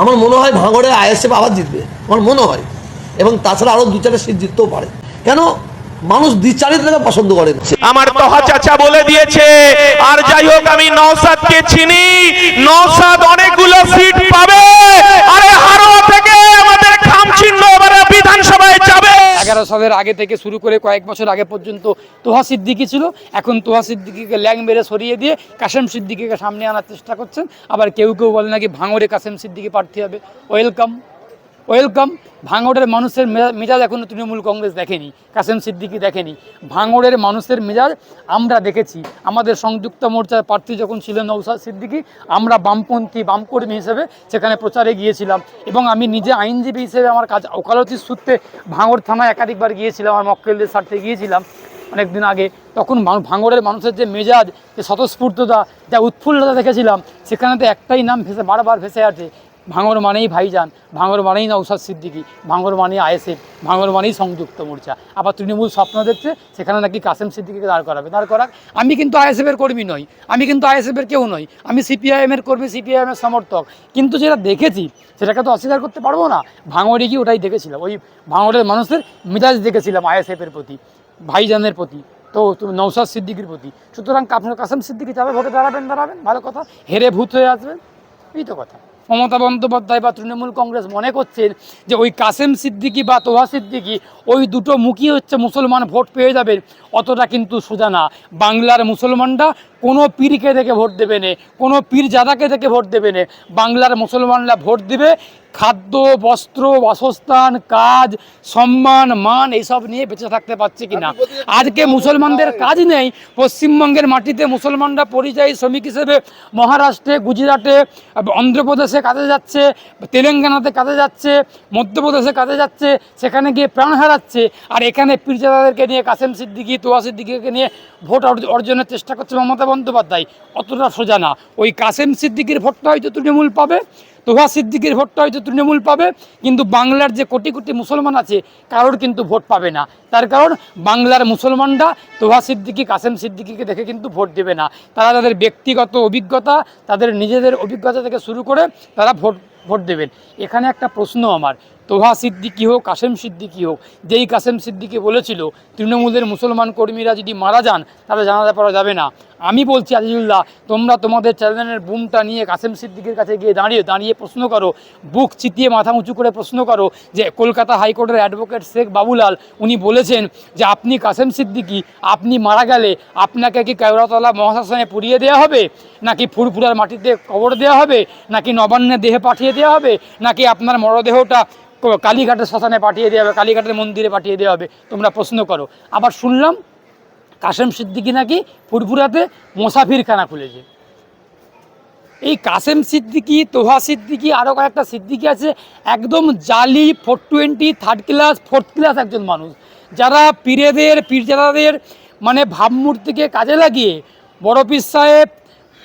আমার মনে হয় ভাঙড়ে আইএসএফ আবার জিতবে। আমার মনে হয়। এবং তাছাড়া আরও দু চারটা সিট জিততেও পারে। কেন? মানুষ দ্বিচারিতাকে পছন্দ করে আমার তহা চাচা বলে দিয়েছে, আর যাই হোক, আমি নওসাদকে চিনি। নওসাদ অনেকগুলো সিট পাবে আরে হারোয়া থেকে আমাদের খামচিহ্ন এবারে বিধানসভায় যাবে এগারো সালের আগে থেকে শুরু করে কয়েক বছর আগে পর্যন্ত তোহা সিদ্দিকি ছিল। এখন তোহা সিদ্দিকিকে ল্যাং মেরে সরিয়ে দিয়ে কাশেম সিদ্দিকিকে সামনে আনার চেষ্টা করছেন। আবার কেউ কেউ বলে নাকি ভাঙরে কাশেম সিদ্দিকি প্রার্থী হবে। Welcome welcome. ভাঙড়ের মানুষের মেজাজ এখনও তৃণমূল কংগ্রেস দেখেনি, কাসেম সিদ্দিকি দেখেনি। ভাঙড়ের মানুষের মেজাজ আমরা দেখেছি। আমাদের সংযুক্ত মোর্চার প্রার্থী যখন ছিলেন নৌসাদ সিদ্দিকি, আমরা বামপন্থী, বামকর্মী হিসেবে সেখানে প্রচারে গিয়েছিলাম। এবং আমি নিজে আইনজীবী হিসেবে আমার কাজ ওকালতির সূত্রে ভাঙড় থানায় একাধিকবার গিয়েছিলাম আমার মক্কেলদের স্বার্থে গিয়েছিলাম অনেকদিন আগে। তখন ভাঙ- ভাঙড়ের মানুষের যে মেজাজ, যে স্বতঃস্ফূর্ততা, যা উৎফুল্লতা দেখেছিলাম সেখানে তো একটাই নাম ভেসে বারবার ভেসে আছে ভাঙড় মানেই ভাইজান, ভাঙর মানেই নৌসাদ সিদ্দিকি ভাঙড় মানেই আইএসএফ ভাঙড় মানেই সংযুক্ত মোর্চা। আবার তৃণমূল স্বপ্ন দেখছে, সেখানে নাকি কাসেম সিদ্দিকিকে দাঁড় করাবে। দাঁড় করাক, আমি কিন্তু আইএসএফের কর্মী নই, আমি কিন্তু আইএসএফের কেউ নই, আমি সিপিআইএমের কর্মী, সিপিআইএমের সমর্থক। কিন্তু যেটা দেখেছি, সেটাকে তো অস্বীকার করতে পারব না। ভাঙড়ে গিয়ে ওটাই দেখেছিলাম, ওই ভাঙরের মানুষের মেজাজ দেখেছিলাম আইএসএফের প্রতি, ভাইজানের প্রতি, তো তুমি নৌসাদ সিদ্দিকির প্রতি। সুতরাং আপনার কাসেম সিদ্দিকি যাবে, ভোটে দাঁড়াবেন দাঁড়াবেন, ভালো কথা, হেরে ভূত হয়ে আসবেন, এই তো কথা। মমতা বন্দ্যোপাধ্যায় বা তৃণমূল কংগ্রেস মনে করছেন যে ওই কাসেম সিদ্দিকি বা তোহা সিদ্দিকি, ওই দুটো মুখী হচ্ছে মুসলমান ভোট পেয়ে যাবেন, অতটা কিন্তু সোজা না। বাংলার মুসলমানরা কোনো পীরকে দেখে ভোট দেবে না কোনো পীর জাদাকে দেখে ভোট দেবে না। বাংলার মুসলমানরা ভোট দিবে খাদ্য বস্ত্র বাসস্থান কাজ সম্মান মান এইসব নিয়ে বেঁচে থাকতে পারছে কি না আজকে মুসলমানদের কাজ নেই পশ্চিমবঙ্গের মাটিতে মুসলমানরা পরিযায়ী শ্রমিক হিসেবে মহারাষ্ট্রে গুজরাটে অন্ধ্রপ্রদেশে কাজে যাচ্ছে তেলেঙ্গানাতে কাজে যাচ্ছে মধ্যপ্রদেশে কাজে যাচ্ছে সেখানে গিয়ে প্রাণ হারাচ্ছে আর এখানে পীরজাদাদেরকে নিয়ে কাসেম সিদ্দিকি তোয়া সিদ্দিকিকে নিয়ে ভোট অর্জ- অর্জনের চেষ্টা করছে মমতা বন্দ্যোপাধ্যায়, অতটা সোজা না। ওই কাসেম সিদ্দিকির ভোটটা হয়তো তৃণমূল পাবে, তোহা সিদ্দিকির ভোটটা হয়তো তৃণমূল পাবে, কিন্তু বাংলার যে কোটি কোটি মুসলমান আছে, কারোর কিন্তু ভোট পাবে না। তার কারণ, বাংলার মুসলমানরা তোহা সিদ্দিকি, কাসেম সিদ্দিকিকে দেখে কিন্তু ভোট দেবে না। তারা তাদের ব্যক্তিগত অভিজ্ঞতা, তাদের নিজেদের অভিজ্ঞতা থেকে শুরু করে তারা ভোট ভোট দেবেন। এখানে একটা প্রশ্ন আমার তোহা সিদ্দিকি হোক, কাসেম সিদ্দিকি হোক, যেই কাসেম সিদ্দিকি বলেছিল, তৃণমূলের মুসলমান কর্মীরা যদি মারা যান, তাহলে জানাতে পারা যাবে না। আমি বলছি, আজিজুল্লাহ, তোমরা তোমাদের চ্যানেলের বুমটা নিয়ে কাসেম সিদ্দিকের কাছে গিয়ে দাঁড়িয়ে দাঁড়িয়ে প্রশ্ন করো, বুক চিতিয়ে মাথা উঁচু করে প্রশ্ন করো যে কলকাতা হাইকোর্টের অ্যাডভোকেট শেখ বাবুলাল, উনি বলেছেন যে আপনি কাসেম সিদ্দিকি, আপনি মারা গেলে আপনাকে কি কেওড়াতলা মহাশাসনে পুড়িয়ে দেওয়া হবে? নাকি ফুরফুরার মাটিতে কবর দেওয়া হবে? নাকি নবান্নে দেহে পাঠিয়ে দেওয়া হবে? নাকি আপনার মরদেহটা কালীঘাটের শ্মশানে পাঠিয়ে দেওয়া হবে, কালীঘাটের মন্দিরে পাঠিয়ে দেওয়া হবে, তোমরা প্রশ্ন করো। আবার শুনলাম, কাসেম সিদ্দিকি নাকি ফুরফুরাতে মোসাফিরখানা খুলেছে। এই কাসেম সিদ্দিকি, তোহা সিদ্দিকি আরও কয়েকটা সিদ্দিকি আছে, একদম জালি four twenty third class fourth class একজন মানুষ। যারা পীরেদের, পীরজাদাদের মানে ভাবমূর্তিকে কাজে লাগিয়ে বড় পীর সাহেব,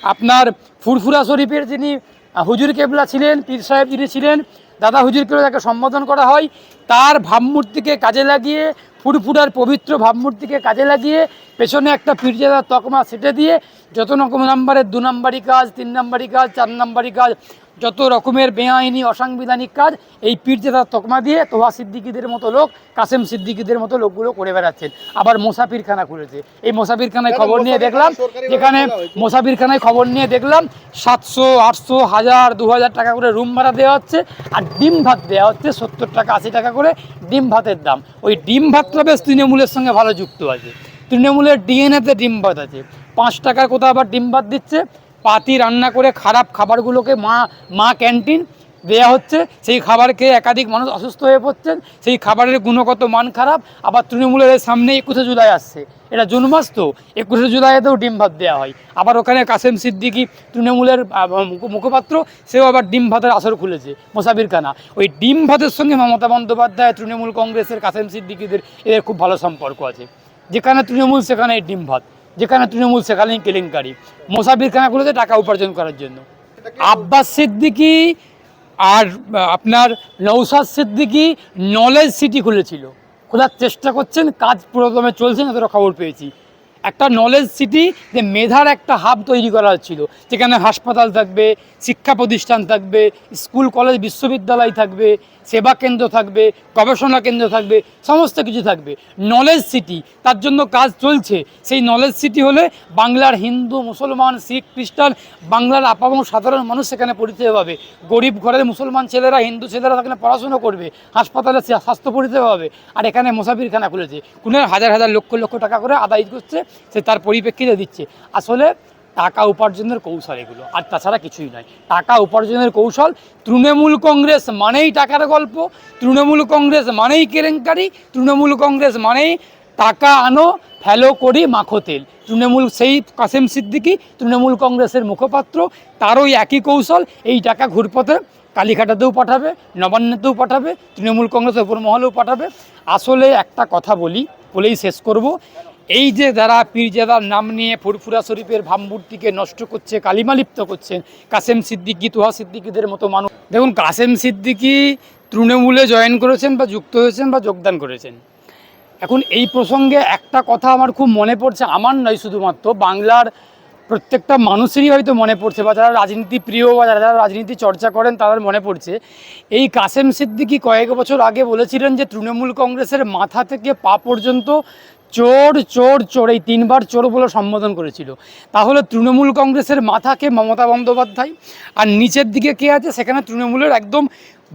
আপনার ফুরফুরা শরীফের যিনি হুজুর কেবলা ছিলেন, পীর সাহেব যিনি ছিলেন দাদা হুজুরকে তাকে সম্বোধন করা হয়, তার ভাবমূর্তিকে কাজে লাগিয়ে, ফুরফুরার পবিত্র ভাবমূর্তিকে কাজে লাগিয়ে, পেছনে একটা পিরজাদার তকমা সেটে দিয়ে, যত রকম নাম্বারের দু নাম্বারি কাজ, তিন নাম্বারি কাজ, চার নাম্বারি কাজ যত রকমের বেআইনি অসাংবিধানিক কাজ এই পীরজাদার তকমা দিয়ে তোহা সিদ্দিকিদের মতো লোক কাসেম সিদ্দিকিদের মতো লোকগুলো করে বেড়াচ্ছেন। আবার মোসাফিরখানা খুলেছে। এই মোসাফিরখানায় খবর নিয়ে দেখলাম যেখানে মোসাফিরখানায় খবর নিয়ে দেখলাম সাতশো আটশো হাজার দু হাজার টাকা করে রুম ভাড়া দেওয়া হচ্ছে আর ডিম ভাত দেওয়া হচ্ছে সত্তর টাকা আশি টাকা করে ডিম ভাতের দাম। ওই ডিম ভাতটা বেশ তৃণমূলের সঙ্গে ভালো যুক্ত আছে। তৃণমূলের ডিএনএতে ডিম ভাত আছে। পাঁচ টাকার কোথাও আবার ডিম ভাত দিচ্ছে। পাতি রান্না করে খারাপ খাবারগুলোকে মা মা ক্যান্টিন দেয়া হচ্ছে। সেই খাবার খেয়ে একাধিক মানুষ অসুস্থ হয়ে পড়ছেন। সেই খাবারের গুণগত মান খারাপ। আবার তৃণমূলের সামনে একুশে জুলাই আসছে। এটা জুন মাস তো। একুশে জুলাইতেও ডিম ভাত দেওয়া হয়। আবার ওখানে কাসেম সিদ্দিকি তৃণমূলের মুখপাত্র, সেও আবার ডিম ভাতের আসর খুলেছে, মোসাবির খানা ওই ডিম ভাতের সঙ্গে মমতা বন্দ্যোপাধ্যায়, তৃণমূল কংগ্রেসের কাসেম সিদ্দিকিদের এদের খুব ভালো সম্পর্ক আছে। যেখানে তৃণমূল, সেখানে ডিম ভাত। যেখানে তৃণমূল সেখানেই কেলেঙ্কারি। মোসাবির খানাগুলোতে টাকা উপার্জন করার জন্য। আব্বাস সিদ্দিকি আর আপনার নৌসাদ সিদ্দিকি নলেজ সিটি খুলেছিল। খোলার চেষ্টা করছেন, কাজ প্রথমে চলছে না খবর পেয়েছি। একটা নলেজ সিটি যে মেধার একটা হাব তৈরি করা হচ্ছিল যেখানে হাসপাতাল থাকবে, শিক্ষা প্রতিষ্ঠান থাকবে স্কুল কলেজ বিশ্ববিদ্যালয় থাকবে, সেবা কেন্দ্র থাকবে, গবেষণা কেন্দ্র থাকবে, সমস্ত কিছু থাকবে। নলেজ সিটি তার জন্য কাজ চলছে। সেই নলেজ সিটি হলে বাংলার হিন্দু, মুসলমান, শিখ, খ্রিস্টান, বাংলার আপামর সাধারণ মানুষ সেখানে পরিষেবা পাবে। গরিব ঘরের মুসলমান ছেলেরা, হিন্দু ছেলেরা সেখানে পড়াশুনো করবে। হাসপাতালে স্বাস্থ্য পরিষেবা পাবে। আর এখানে মোসাফিরখানা খুলেছে। কোনো হাজার হাজার লক্ষ লক্ষ টাকা করে আদায় করছে সে তার পরিপ্রেক্ষিতে দিচ্ছে। আসলে টাকা উপার্জনের কৌশল এগুলো, আর তাছাড়া কিছুই নয়। টাকা উপার্জনের কৌশল, তৃণমূল কংগ্রেস মানেই টাকার গল্প, তৃণমূল কংগ্রেস মানেই কেলেঙ্কারি, তৃণমূল কংগ্রেস মানেই টাকা আনো, ফেলো, করি, মাখো তেল। তৃণমূল সেই কাসেম সিদ্দিকি তৃণমূল কংগ্রেসের মুখপাত্র তারও একই কৌশল, এই টাকা ঘুরপথে কালীঘাটাতেও পাঠাবে, নবান্নতেও পাঠাবে, তৃণমূল কংগ্রেসের উপর মহলেও পাঠাবে। আসলে একটা কথা বলি, বলেই শেষ করব। এই যে যারা পীরজাদার নাম নিয়ে ফুরফুরা শরীফের ভাবমূর্তিকে নষ্ট করছে, কালিমালিপ্ত করছেন কাসেম সিদ্দিকি, তুহা সিদ্দিকিদের মতো মানুষ। দেখুন, কাসেম সিদ্দিকি তৃণমূলে জয়েন করেছেন বা যুক্ত হয়েছেন বা যোগদান করেছেন। এখন এই প্রসঙ্গে একটা কথা আমার খুব মনে পড়ছে, আমার নয় শুধুমাত্র, বাংলার প্রত্যেকটা মানুষেরই হয়তো মনে পড়ছে বা যারা রাজনীতি প্রিয় বা যারা যারা রাজনীতি চর্চা করেন তাদের মনে পড়ছে। এই কাসেম সিদ্দিকি কয়েক বছর আগে বলেছিলেন যে তৃণমূল কংগ্রেসের মাথা থেকে পা পর্যন্ত চোর চোর চোর, এই তিনবার চোর বলে সম্বোধন করেছিল। তাহলে তৃণমূল কংগ্রেসের মাথাকে মমতা বন্দ্যোপাধ্যায় আর নিচের দিকে কে আছে? সেখানে তৃণমূলের একদম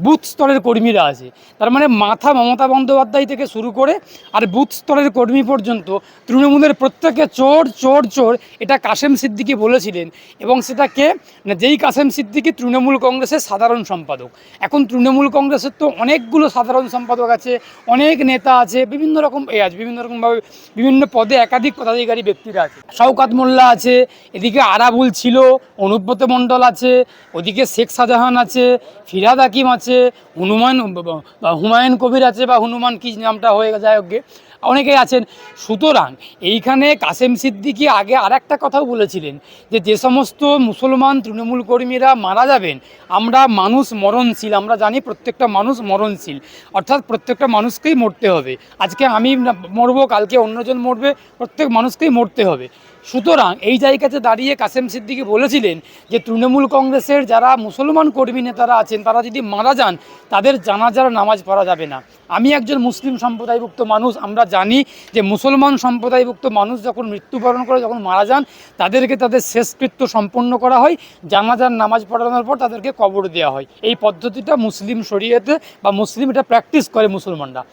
বুথ স্তরের কর্মীরা আছে। তার মানে মাথা মমতা বন্দ্যোপাধ্যায় থেকে শুরু করে আর বুথ স্তরের কর্মী পর্যন্ত তৃণমূলের প্রত্যেকে চোর চোর চোর, এটা কাসেম সিদ্দিকি বলেছিলেন এবং সেটা কে না, যেই কাসেম সিদ্দিকি তৃণমূল কংগ্রেসের সাধারণ সম্পাদক। এখন তৃণমূল কংগ্রেসের তো অনেকগুলো সাধারণ সম্পাদক আছে, অনেক নেতা আছে, বিভিন্ন রকম এ আছে, বিভিন্ন রকমভাবে বিভিন্ন পদে একাধিক পদাধিকারী ব্যক্তিরা আছে। শওকাত মোল্লা আছে, এদিকে আরাবুল ছিল, অনুব্রত মণ্ডল আছে, ওদিকে শেখ শাহজাহান আছে, ফিরাদ হাকিম আছে হনুমান, বা হুমায়ুন কবির আছে, বা হনুমান কি নামটা হয়ে যায় অনেকেই আছেন। সুতরাং এইখানে কাসেম সিদ্দিকি আগে আর একটা কথাও বলেছিলেন যে যে সমস্ত মুসলমান তৃণমূল কর্মীরা মারা যাবেন, আমরা মানুষ মরণশীল, আমরা জানি প্রত্যেকটা মানুষ মরণশীল, অর্থাৎ প্রত্যেকটা মানুষকেই মরতে হবে। আজকে আমি মরবো, কালকে অন্যজন মরবে, প্রত্যেক মানুষকেই মরতে হবে। সুতরাং এই জায়গাতে দাঁড়িয়ে কাসেম সিদ্দিকি বলেছিলেন যে তৃণমূল কংগ্রেসের যারা মুসলমান কর্মী নেতারা আছেন, তারা যদি মারা যান, তাদের জানাজার নামাজ পড়া যাবে না। আমি একজন মুসলিম সম্প্রদায়ভুক্ত মানুষ, আমরা জানি যে মুসলমান সম্প্রদায়ভুক্ত মানুষ যখন মৃত্যুবরণ করে, যখন মারা যান, তাদেরকে তাদের শেষকৃত্য সম্পন্ন করা হয়, জানাজার নামাজ পড়ানোর পর তাদেরকে কবর দেওয়া হয়। এই পদ্ধতিটা মুসলিম শরীয়তে বা মুসলিম এটা প্র্যাকটিস করে মুসলমানরা।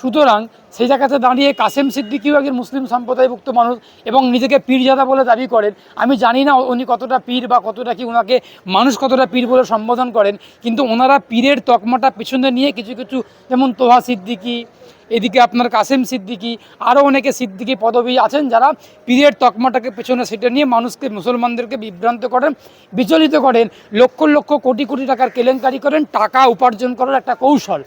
সুতরাং সেই জায়গাতে দাঁড়িয়ে কাসেম সিদ্দিকিও একজন মুসলিম সম্প্রদায়ভুক্ত মানুষ এবং নিজেকে পীরজাদা বলে দাবি করেন। আমি জানি না উনি কতটা পীর বা কতটা কি ওনাকে মানুষ কতটা পীর বলে সম্বোধন করেন, কিন্তু ওনারা পীরের তকমাটা পিছনে নিয়ে কিছু কিছু যেমন তোহা সিদ্দিকি, এদিকে আপনার কাসেম সিদ্দিকি আরও অনেকে সিদ্দিকি পদবী আছেন যারা পীরের তকমাটাকে পেছনে সেটা নিয়ে মানুষকে, মুসলমানদেরকে বিভ্রান্ত করেন, বিচলিত করেন, লক্ষ লক্ষ কোটি কোটি টাকার কেলেঙ্কারি করেন, টাকা উপার্জন করার একটা কৌশল।